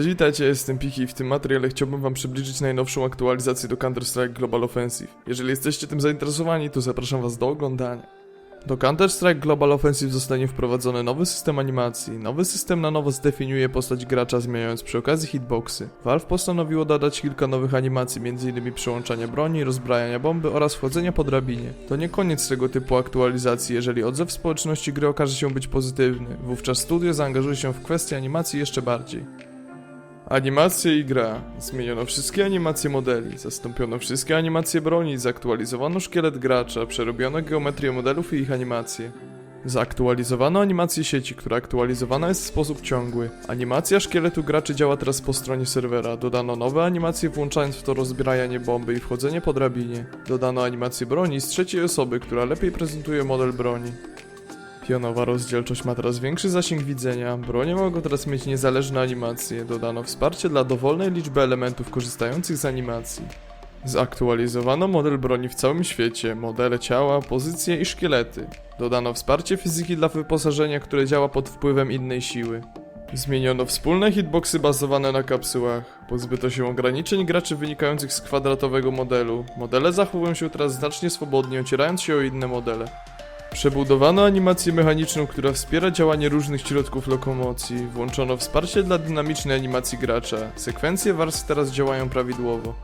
Cześć, witajcie, jestem Piki i w tym materiale chciałbym wam przybliżyć najnowszą aktualizację do Counter-Strike Global Offensive. Jeżeli jesteście tym zainteresowani, to zapraszam was do oglądania. Do Counter-Strike Global Offensive zostanie wprowadzony nowy system animacji. Nowy system na nowo zdefiniuje postać gracza, zmieniając przy okazji hitboxy. Valve postanowiło dodać kilka nowych animacji, m.in. przyłączania broni, rozbrajania bomby oraz wchodzenia po drabinie. To nie koniec tego typu aktualizacji, jeżeli odzew społeczności gry okaże się być pozytywny. Wówczas studio zaangażuje się w kwestię animacji jeszcze bardziej. Animacje i gra. Zmieniono wszystkie animacje modeli, zastąpiono wszystkie animacje broni, zaktualizowano szkielet gracza, przerobiono geometrię modelów i ich animacje. Zaktualizowano animację sieci, która aktualizowana jest w sposób ciągły. Animacja szkieletu graczy działa teraz po stronie serwera. Dodano nowe animacje włączając w to rozbrajanie bomby i wchodzenie po drabinie. Dodano animację broni z trzeciej osoby, która lepiej prezentuje model broni. Pionowa rozdzielczość ma teraz większy zasięg widzenia, bronie mogą teraz mieć niezależne animacje, dodano wsparcie dla dowolnej liczby elementów korzystających z animacji. Zaktualizowano model broni w całym świecie, modele ciała, pozycje i szkielety. Dodano wsparcie fizyki dla wyposażenia, które działa pod wpływem innej siły. Zmieniono wspólne hitboxy bazowane na kapsułach. Pozbyto się ograniczeń graczy wynikających z kwadratowego modelu. Modele zachowują się teraz znacznie swobodnie, ocierając się o inne modele. Przebudowano animację mechaniczną, która wspiera działanie różnych środków lokomocji. Włączono wsparcie dla dynamicznej animacji gracza. Sekwencje warstw teraz działają prawidłowo.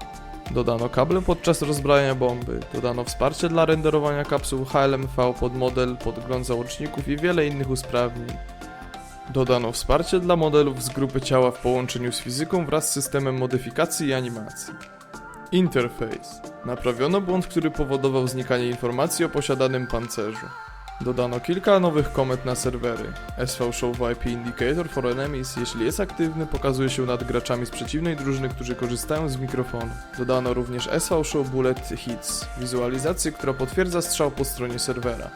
Dodano kable podczas rozbrajania bomby. Dodano wsparcie dla renderowania kapsuł HLMV pod model, podgląd załączników i wiele innych usprawnień. Dodano wsparcie dla modelów z grupy ciała w połączeniu z fizyką wraz z systemem modyfikacji i animacji. Interface. Naprawiono błąd, który powodował znikanie informacji o posiadanym pancerzu. Dodano kilka nowych komend na serwery. SV Show IP Indicator for Enemies, jeśli jest aktywny, pokazuje się nad graczami z przeciwnej drużyny, którzy korzystają z mikrofonu. Dodano również SV Show Bullet Hits, wizualizację, która potwierdza strzał po stronie serwera.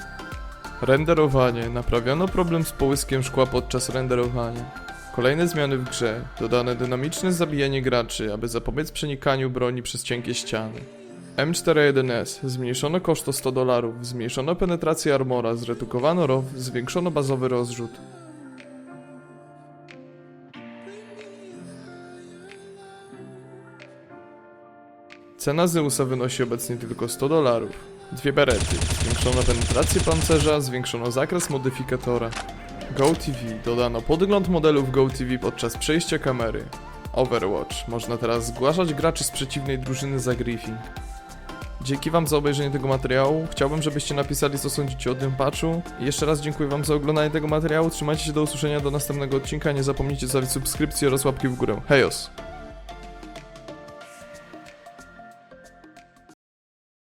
Renderowanie. Naprawiono problem z połyskiem szkła podczas renderowania. Kolejne zmiany w grze. Dodane dynamiczne zabijanie graczy, aby zapobiec przenikaniu broni przez cienkie ściany. M41S. Zmniejszono koszt o 100 dolarów, zmniejszono penetrację armora, zredukowano ROW, zwiększono bazowy rozrzut. Cena Zeusa wynosi obecnie tylko 100 dolarów. Dwie berety. Zwiększono penetrację pancerza, zwiększono zakres modyfikatora. GoTV. Dodano podgląd modelów GoTV podczas przejścia kamery. Overwatch. Można teraz zgłaszać graczy z przeciwnej drużyny za griefing. Dzięki wam za obejrzenie tego materiału. Chciałbym, żebyście napisali co sądzicie o tym patchu. I jeszcze raz dziękuję wam za oglądanie tego materiału. Trzymajcie się do usłyszenia do następnego odcinka. Nie zapomnijcie zostawić subskrypcji oraz łapki w górę. Hejos!